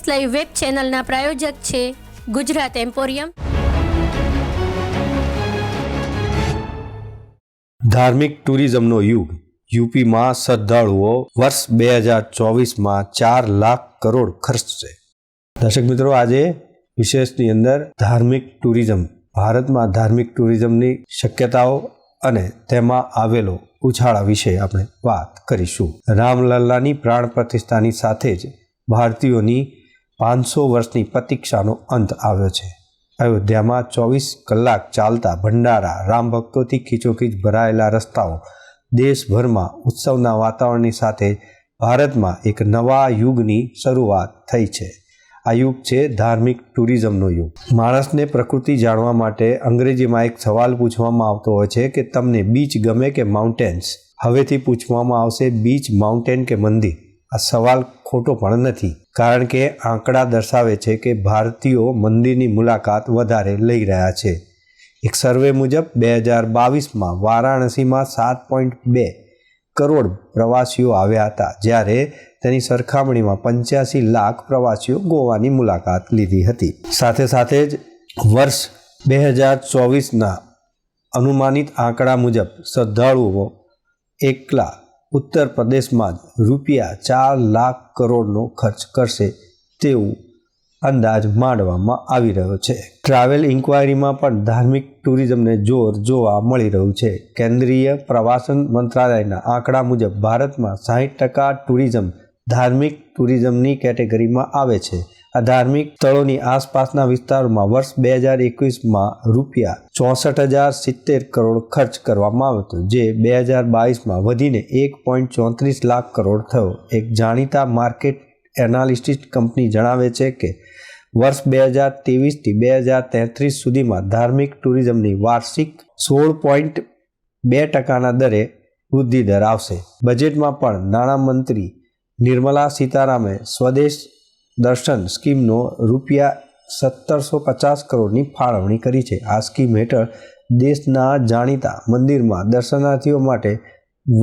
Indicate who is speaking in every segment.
Speaker 1: First live web ચેનલના પ્રાયોજક છે Gujarat emporium.
Speaker 2: ધાર્મિક ટુરિઝમનો યુગ. યુપીમાં શ્રદ્ધાળુઓ વર્ષ બે હજાર ચોવીસમાં ચાર લાખ કરોડ ખર્ચશે દર્શક મિત્રો, આજે વિશેષની અંદર ધાર્મિક ટુરિઝમ, ભારતમાં ધાર્મિક ટુરિઝમની શક્યતાઓ અને તેમાં આવેલો ઉછાળા વિશે આપણે વાત કરીશું. રામલલ્લાની પ્રાણ પ્રતિષ્ઠાની સાથે જ ભારતીયોની પાંચસો વર્ષની પ્રતીક્ષાનો અંત આવ્યો છે. અયોધ્યામાં ચોવીસ કલાક ચાલતા ભંડારા, રામ ભક્તોથી ખીચોખીચ ભરાયેલા રસ્તાઓ, દેશભરમાં ઉત્સવના વાતાવરણની સાથે ભારતમાં એક નવા યુગની શરૂઆત થઈ છે. આ યુગ છે ધાર્મિક ટુરિઝમનો યુગ. માણસને પ્રકૃતિ જાણવા માટે અંગ્રેજીમાં એક સવાલ પૂછવામાં આવતો હોય છે કે તમને બીચ ગમે કે માઉન્ટેન્સ? હવેથી પૂછવામાં આવશે બીચ, માઉન્ટેન કે મંદિર? આ સવાલ ખોટો પણ નથી, કારણ કે આંકડા દર્શાવે છે કે ભારતીયો મંદિરની મુલાકાત વધારે લઈ રહ્યા છે. એક સર્વે મુજબ બે હજાર બાવીસમાં વારાણસીમાં સાત પોઈન્ટ બે કરોડ પ્રવાસીઓ આવ્યા હતા, જ્યારે તેની સરખામણીમાં પંચ્યાસી લાખ પ્રવાસીઓ ગોવાની મુલાકાત લીધી હતી. સાથે સાથે જ વર્ષ બે હજાર ચોવીસના અનુમાનિત આંકડા મુજબ શ્રદ્ધાળુઓ એકલા ઉત્તર પ્રદેશમાં જ રૂપિયા ચાર લાખ કરોડનો ખર્ચ કરશે તેવું અંદાજ માંડવામાં આવી રહ્યો છે. ટ્રાવેલ ઇન્કવાયરીમાં પણ ધાર્મિક ટુરિઝમને જોર જોવા મળી રહ્યું છે. કેન્દ્રીય પ્રવાસન મંત્રાલયના આંકડા મુજબ ભારતમાં સાહીઠ ટકા ટુરિઝમ ધાર્મિક ટુરિઝમની કેટેગરીમાં આવે છે. આ ધાર્મિક સ્થળોની આસપાસના વિસ્તારોમાં વર્ષ બે હજાર એકવીસમાં રૂપિયા ચોસઠ હજાર સિત્તેર કરોડ ખર્ચ કરવામાં આવ્યો હતો, જે બે હજાર બાવીસમાં વધીને એક પોઈન્ટ ચોત્રીસ લાખ કરોડ થયો. એક જાણીતા માર્કેટ એનાલિસ્ટિસ્ટ કંપની જણાવે છે કે, વર્ષ બે હજાર ત્રેવીસથી બે હજાર તેત્રીસ સુધીમાં ધાર્મિક ટુરિઝમની વાર્ષિક સોળ પોઈન્ટ બે ટકાના દરે વૃદ્ધિ દર આવશે. બજેટમાં પણ નાણામંત્રી નિર્મલા સીતારામે સ્વદેશ દર્શન સ્કીમનો રૂપિયા સત્તરસો પચાસ કરોડની ફાળવણી કરી છે. આ સ્કીમ હેઠળ દેશના જાણીતા મંદિરમાં દર્શનાર્થીઓ માટે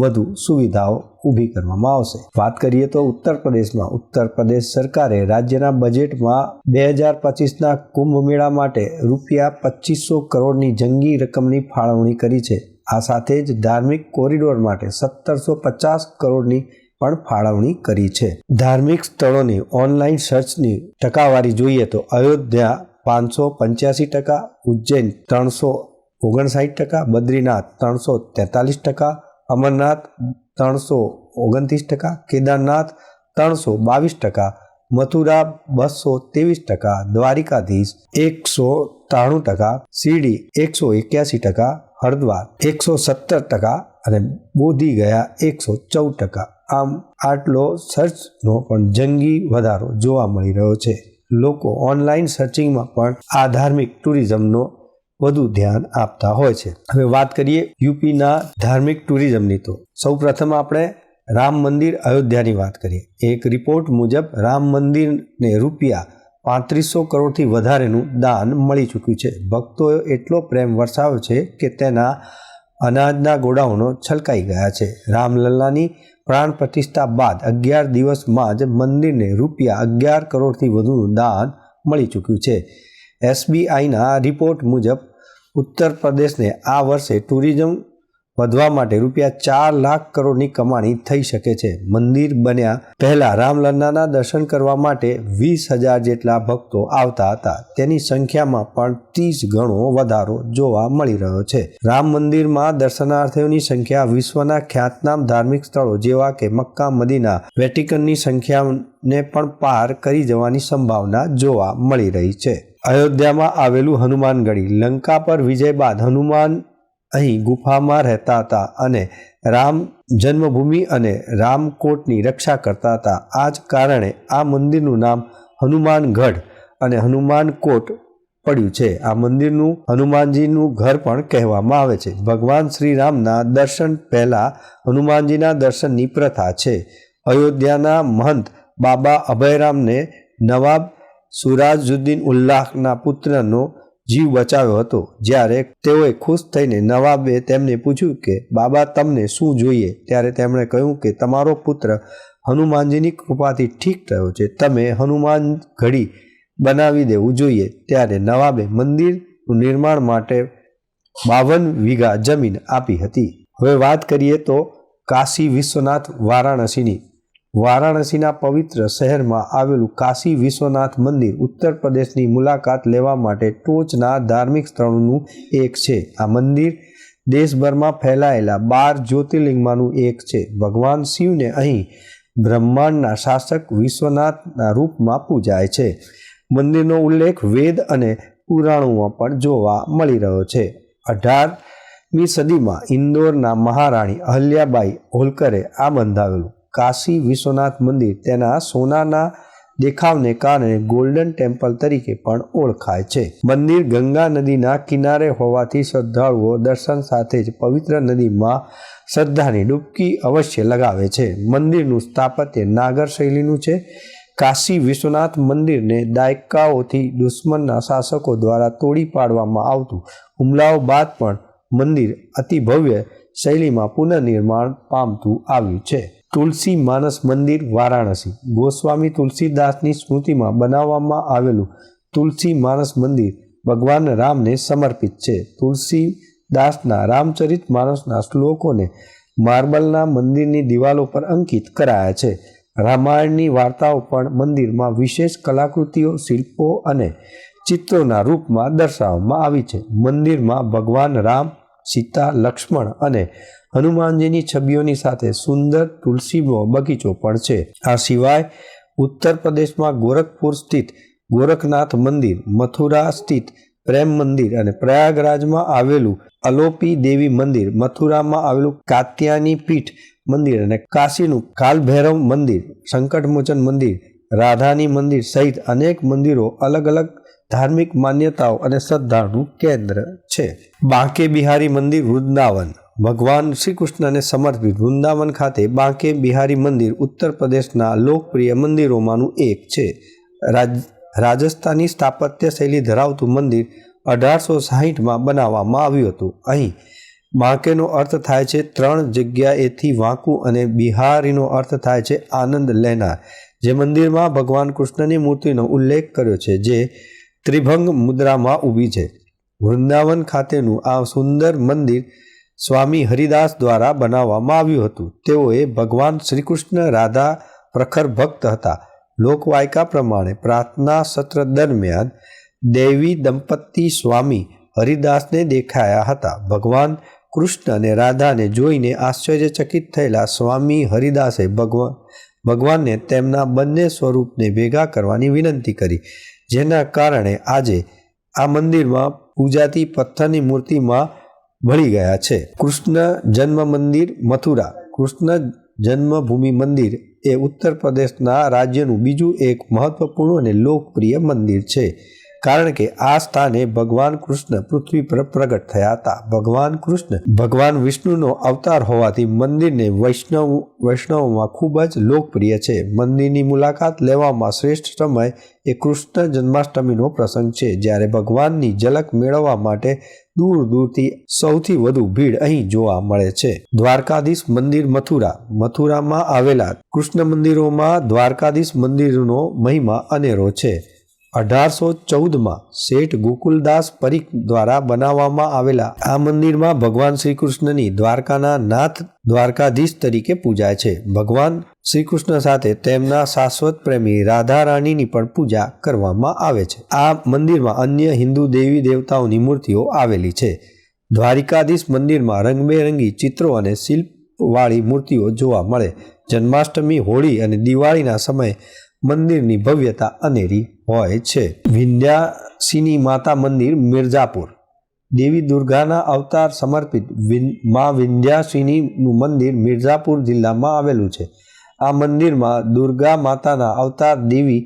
Speaker 2: વધુ સુવિધાઓ ઊભી કરવામાં આવશે. વાત કરીએ તો ઉત્તર પ્રદેશમાં. ઉત્તર પ્રદેશ સરકારે રાજ્યના બજેટમાં બે હજાર પચીસના કુંભ મેળા માટે રૂપિયા પચીસો કરોડની જંગી રકમની ફાળવણી કરી છે. આ સાથે જ ધાર્મિક કોરિડોર માટે સત્તરસો પચાસ કરોડની પણ ફાળવણી કરી છે. ધાર્મિક સ્થળોની ઓનલાઈન સર્ચની ટકાવારી જોઈએ તો અયોધ્યા પાંચસો પંચ્યાસી ટકા, ઉજ્જૈન ત્રણસો ઓગણસાઠ ટકા, બદ્રીનાથ ત્રણસો તેતાલીસ ટકા, અમરનાથ ત્રણસો ઓગણત્રીસ ટકા, કેદારનાથ ત્રણસો બાવીસ ટકા, મથુરા બસો ત્રેવીસ ટકા, દ્વારિકાધીશ એકસો ત્રાણું ટકા, શિરડી એકસો એક્યાસી ટકા, હરદ્વાર એકસો સત્તર ટકા અને બોધી ગયા એકસો ચૌદ ટકા. આમ આટલો સર્ચનો પણ જંગી વધારો જોવા મળી રહ્યો છે. લોકો ઓનલાઈન સર્ચિંગમાં પણ આ ધાર્મિક ટુરિઝમનો વધુ ધ્યાન આપતા હોય છે. હવે વાત કરીએ યુપીના ધાર્મિક ટુરિઝમની તો. સૌ પ્રથમ આપણે રામ મંદિર અયોધ્યાની વાત કરીએ. એક રિપોર્ટ મુજબ રામ મંદિરને રૂપિયા પાંત્રીસો કરોડથી વધારેનું દાન મળી ચૂક્યું છે. ભક્તોએ એટલો પ્રેમ વરસાવ્યો છે કે તેના અનાજના ગોડાઉનો છલકાઈ ગયા છે. રામલલ્લાની પ્રાણ પ્રતિષ્ઠા બાદ અગિયાર દિવસમાં જ મંદિરને રૂપિયા અગિયાર કરોડથી વધુનું દાન મળી ચૂક્યું છે. એસબીઆઈના રિપોર્ટ મુજબ, ઉત્તર પ્રદેશને આ વર્ષે ટુરિઝમ વધવા માટે રૂપિયા ચાર લાખ કરોડની કમાણી થઈ શકે છે. મંદિર બન્યા પહેલા રામલલ્લાના દર્શન કરવા માટે વીસ હજાર જેટલા ભક્તો આવતા હતા. તેની સંખ્યામાં પણ ત્રીસ ગણો વધારો જોવા મળી રહ્યો છે. રામ મંદિરમાં દર્શનાર્થીઓની સંખ્યા વિશ્વના ખ્યાતનામ ધાર્મિક સ્થળો જેવા કે મક્કા, મદીના, વેટિકનની સંખ્યાને પણ પાર કરી જવાની સંભાવના જોવા મળી રહી છે. અયોધ્યામાં આવેલું હનુમાનગઢી, લંકા પર વિજય બાદ હનુમાન અહીં ગુફામાં રહેતા હતા અને રામ જન્મભૂમિ અને રામકોટની રક્ષા કરતા હતા. આ જ કારણે આ મંદિરનું નામ હનુમાનગઢ અને હનુમાનકોટ પડ્યું છે. આ મંદિરનું હનુમાનજીનું ઘર પણ કહેવામાં આવે છે. ભગવાન શ્રીરામના દર્શન પહેલાં હનુમાનજીના દર્શનની પ્રથા છે. અયોધ્યાના મહંત બાબા અભયરામને નવાબ સુરાજુદ્દીન ઉલ્લાહના પુત્રનો જીવ બચાવ્યો હતો. જ્યારે તેઓએ ખુશ થઈને નવાબે તેમને પૂછ્યું કે, બાબા, તમને શું જોઈએ? ત્યારે તેમણે કહ્યું કે, તમારો પુત્ર હનુમાનજીની કૃપાથી ઠીક થયો છે. તમે હનુમાન ઘડી બનાવી દેવું જોઈએ. ત્યારે નવાબે મંદિરનું નિર્માણ માટે બાવન વીઘા જમીન આપી હતી. હવે વાત કરીએ તો કાશી વિશ્વનાથ વારાણસીની. વારાણસીના પવિત્ર શહેરમાં આવેલું કાશી વિશ્વનાથ મંદિર ઉત્તર પ્રદેશની મુલાકાત લેવા માટે ટોચના ધાર્મિક સ્થળોનું એક છે. આ મંદિર દેશભરમાં ફેલાયેલા બાર જ્યોતિર્લિંગમાંનું એક છે. ભગવાન શિવને અહીં બ્રહ્માંડના શાસક વિશ્વનાથના રૂપમાં પૂજાય છે. મંદિરનો ઉલ્લેખ વેદ અને પુરાણોમાં પણ જોવા મળી રહ્યો છે. અઢારમી સદીમાં ઇન્દોરના મહારાણી અહલ્યાબાઈ હોલકરે આ બંધાવેલું કાશી વિશ્વનાથ મંદિર તેના સોનાના દેખાવને કારણે ગોલ્ડન ટેમ્પલ તરીકે પણ ઓળખાય છે. મંદિર ગંગા નદીના કિનારે હોવાથી શ્રદ્ધાળુઓ દર્શન સાથે જ પવિત્ર નદીમાં શ્રદ્ધાની ડૂબકી અવશ્ય લગાવે છે. મંદિરનું સ્થાપત્ય નાગર શૈલીનું છે. કાશી વિશ્વનાથ મંદિરને દાયકાઓથી દુશ્મનના શાસકો દ્વારા તોડી પાડવામાં આવતું. હુમલાઓ બાદ પણ મંદિર અતિ ભવ્ય શૈલીમાં પુનઃનિર્માણ પામતું આવ્યું છે. તુલસી માનસ મંદિર વારાણસી. ગોસ્વામી તુલસીદાસની સ્મૃતિમાં બનાવવામાં આવેલું તુલસી માનસ મંદિર ભગવાન રામને સમર્પિત છે. તુલસીદાસના રામચરિત માનસના શ્લોકોને માર્બલના મંદિરની દિવાલો પર અંકિત કરાયા છે. રામાયણની વાર્તાઓ પણ મંદિરમાં વિશેષ કલાકૃતિઓ, શિલ્પો અને ચિત્રોના રૂપમાં દર્શાવવામાં આવી છે. મંદિરમાં ભગવાન રામ, સીતા, લક્ષ્મણ અને હનુમાનજીની છબીઓની સાથે સુંદર તુલસીનો બગીચો પણ છે. આ સિવાય ઉત્તર પ્રદેશમાં ગોરખપુર સ્થિત ગોરખનાથ મંદિર, મથુરા સ્થિત પ્રેમ મંદિર અને પ્રયાગરાજમાં આવેલું અલોપી દેવી મંદિર, મથુરામાં આવેલું કાત્યાની પીઠ મંદિર અને કાશીનું કાલભૈરવ મંદિર, સંકટમોચન મંદિર, રાધાની મંદિર સહિત અનેક મંદિરો અલગ અલગ ધાર્મિક માન્યતાઓ અને શ્રદ્ધાનું કેન્દ્ર છે. બાંકે બિહારી મંદિર વૃંદાવન ભગવાન શ્રી કૃષ્ણને સમર્પિત વૃંદાવન ખાતે બાંકે બિહારી મંદિર ઉત્તર પ્રદેશના લોકપ્રિય મંદિરોમાંનું એક છે. રાજ, રાજસ્થાની સ્થાપત્ય શૈલી ધરાવતું મંદિર અઢારસો સાહીઠમાં બનાવવામાં આવ્યું હતું. અહીં બાંકેનો અર્થ થાય છે ત્રણ જગ્યાએથી વાંકું અને બિહારીનો અર્થ થાય છે આનંદ લેનાર. જે મંદિરમાં ભગવાન કૃષ્ણની મૂર્તિનો ઉલ્લેખ કર્યો છે જે ત્રિભંગ મુદ્રામાં ઊભી છે. વૃંદાવન ખાતેનું આ સુંદર મંદિર સ્વામી હરિદાસ દ્વારા બનાવવામાં આવ્યું હતું. તેઓએ ભગવાન શ્રીકૃષ્ણ રાધા પ્રખર ભક્ત હતા. લોકવાયકા પ્રમાણે પ્રાર્થના સત્ર દરમિયાન દેવી દંપતી સ્વામી હરિદાસને દેખાયા હતા. ભગવાન કૃષ્ણ અને રાધાને જોઈને આશ્ચર્યચકિત થયેલા સ્વામી હરિદાસે ભગવાન ભગવાનને તેમના બંને સ્વરૂપને ભેગા કરવાની વિનંતી કરી, જેના કારણે આજે આ મંદિરમાં પૂજાતી પથ્થરની મૂર્તિમાં ભળી ગયા છે. કૃષ્ણ જન્મ મંદિર મથુરા. કૃષ્ણ જન્મભૂમિ મંદિર એ ઉત્તર પ્રદેશના રાજ્યનું બીજું એક મહત્વપૂર્ણ અને લોકપ્રિય મંદિર છે. કારણ કે આ સ્થાને ભગવાન કૃષ્ણ પૃથ્વી પર પ્રગટ થયા હતા. ભગવાન કૃષ્ણ ભગવાન વિષ્ણુનો અવતાર હોવાથી મંદિરને વૈષ્ણવ, વૈષ્ણવમાં ખૂબ જ લોકપ્રિય છે. મંદિરની મુલાકાત લેવામાં શ્રેષ્ઠ સમય એ કૃષ્ણ જન્માષ્ટમીનો પ્રસંગ છે, જ્યારે ભગવાનની ઝલક મેળવવા માટે દૂર દૂરથી સૌથી વધુ ભીડ અહીં જોવા મળે છે. દ્વારકાધીશ મંદિર મથુરા. મથુરામાં આવેલા કૃષ્ણ મંદિરોમાં દ્વારકાધીશ મંદિરનો મહિમા અનેરો છે. અઢારસો ચૌદમાં શેઠ ગોકુલદાસ પરીખ દ્વારા બનાવવામાં આવેલા આ મંદિરમાં ભગવાન શ્રીકૃષ્ણની દ્વારકાના નાથ દ્વારકાધીશ તરીકે પૂજાય છે. ભગવાન શ્રીકૃષ્ણ સાથે તેમના શાશ્વત પ્રેમી રાધા રાણીની પણ પૂજા કરવામાં આવે છે. આ મંદિરમાં અન્ય હિન્દુ દેવી દેવતાઓની મૂર્તિઓ આવેલી છે. દ્વારિકાધીશ મંદિરમાં રંગબેરંગી ચિત્રો અને શિલ્પવાળી મૂર્તિઓ જોવા મળે. જન્માષ્ટમી, હોળી અને દિવાળીના સમયે મંદિરની ભવ્યતા અનેરી હોય છે. વિંધ્યાસિની માતા મંદિર મિર્જાપુર દેવી દુર્ગાના અવતાર સમર્પિત મા વિંધ્યાસિનીનું મંદિર મિર્ઝાપુર જિલ્લામાં આવેલું છે. આ મંદિરમાં દુર્ગા માતાના અવતાર દેવી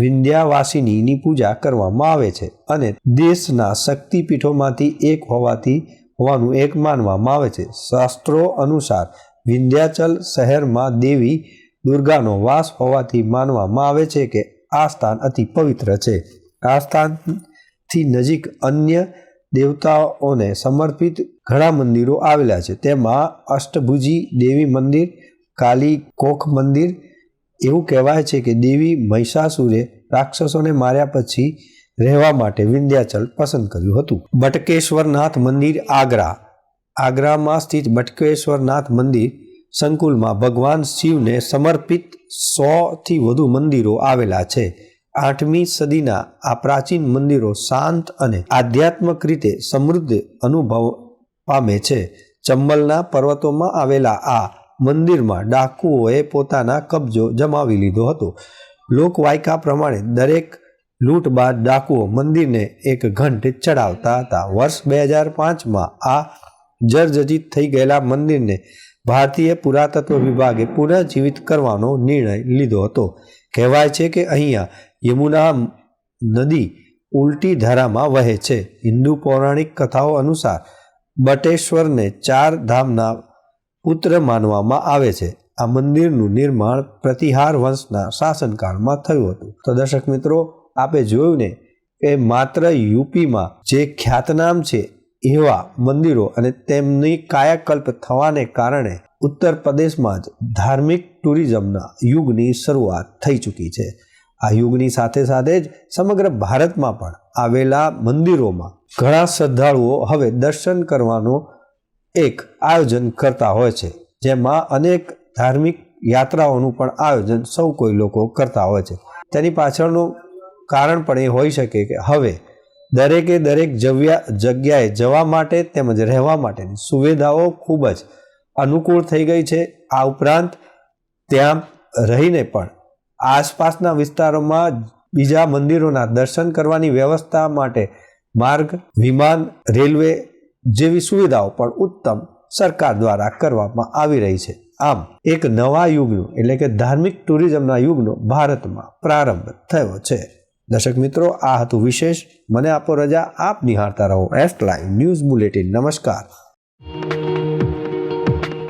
Speaker 2: વિંધ્યાવાસિનીની પૂજા કરવામાં આવે છે અને દેશના શક્તિપીઠોમાંથી એક હોવાથી હોવાનું એક માનવામાં આવે છે. શાસ્ત્રો અનુસાર વિંધ્યાચલ શહેરમાં દેવી દુર્ગાનો વાસ હોવાથી માનવામાં આવે છે કે આ સ્થાન અતિ પવિત્ર છે. આ સ્થાનથી નજીક અન્ય દેવતાઓને સમર્પિત ઘણા મંદિરો આવેલા છે. તેમાં અષ્ટભુજી દેવી મંદિર, કાલી કોખ મંદિર, એવું કહેવાય છે કે દેવી મહિષાસુરે રાક્ષસોને માર્યા પછી રહેવા માટે વિંધ્યાચલ પસંદ કર્યું હતું. બટકેશ્વરનાથ મંદિર આગ્રા. આગ્રામાં સ્થિત બટકેશ્વરનાથ મંદિર સંકુલમાં ભગવાન શિવને સમર્પિત સોથી વધુ મંદિરો આવેલા છે. આઠમી સદીના આ પ્રાચીન મંદિરો શાંત અને આધ્યાત્મક રીતે સમૃદ્ધ અનુભવ પામે છે. ચંબલના પર્વતોમાં આવેલા આ મંદિરમાં ડાકુઓએ પોતાના કબજો જમાવી લીધો હતો. લોકવાયકા પ્રમાણે દરેક લૂંટ બાદ ડાકુઓ મંદિરને એક ઘંટ ચડાવતા હતા. વર્ષ બે હજાર પાંચમાં આ જર્જરિત થઈ ગયેલા મંદિરને ભારતીય પુરાતત્વ વિભાગે પુનઃજીવિત કરવાનો નિર્ણય લીધો હતો. કહેવાય છે કે અહીંયા યમુના નદી ઉલટી ધારામાં વહે છે. હિન્દુ પૌરાણિક કથાઓ અનુસાર બટેશ્વરને ચાર ધામના પુત્ર માનવામાં આવે છે. આ મંદિરનું નિર્માણ પ્રતિહાર વંશના શાસનકાળમાં થયું હતું. તો દર્શક મિત્રો, આપે જોયું ને કે માત્ર યુપીમાં જે ખ્યાતનામ છે એવા મંદિરો અને તેમની કાયાકલ્પ થવાને કારણે ઉત્તર પ્રદેશમાં જ ધાર્મિક ટુરિઝમના યુગની શરૂઆત થઈ ચૂકી છે. આ યુગની સાથે સાથે જ સમગ્ર ભારતમાં પણ આવેલા મંદિરોમાં ઘણા શ્રદ્ધાળુઓ હવે દર્શન કરવાનું એક આયોજન કરતા હોય છે, જેમાં અનેક ધાર્મિક યાત્રાઓનું પણ આયોજન સૌ કોઈ લોકો કરતા હોય છે. તેની પાછળનું કારણ પણ એ હોઈ શકે કે હવે દરેકે દરેક જવ્યા, જગ્યાએ જવા માટે તેમજ રહેવા માટેની સુવિધાઓ ખૂબ જ અનુકૂળ થઈ ગઈ છે. આ ઉપરાંત ત્યાં રહીને પણ આસપાસના વિસ્તારોમાં બીજા મંદિરોના દર્શન કરવાની વ્યવસ્થા માટે માર્ગ, વિમાન, રેલવે જેવી સુવિધાઓ પણ ઉત્તમ સરકાર દ્વારા કરવામાં આવી રહી છે. આમ, એક નવા યુગનું એટલે કે ધાર્મિક ટુરિઝમના યુગનો ભારતમાં પ્રારંભ થયો છે. દર્શક મિત્રો, આ હતું વિશેષ. મને આપો રજા, આપ નિહાળતા રહો. એફ લાઈવ ન્યૂઝ બુલેટિન નમસ્કાર.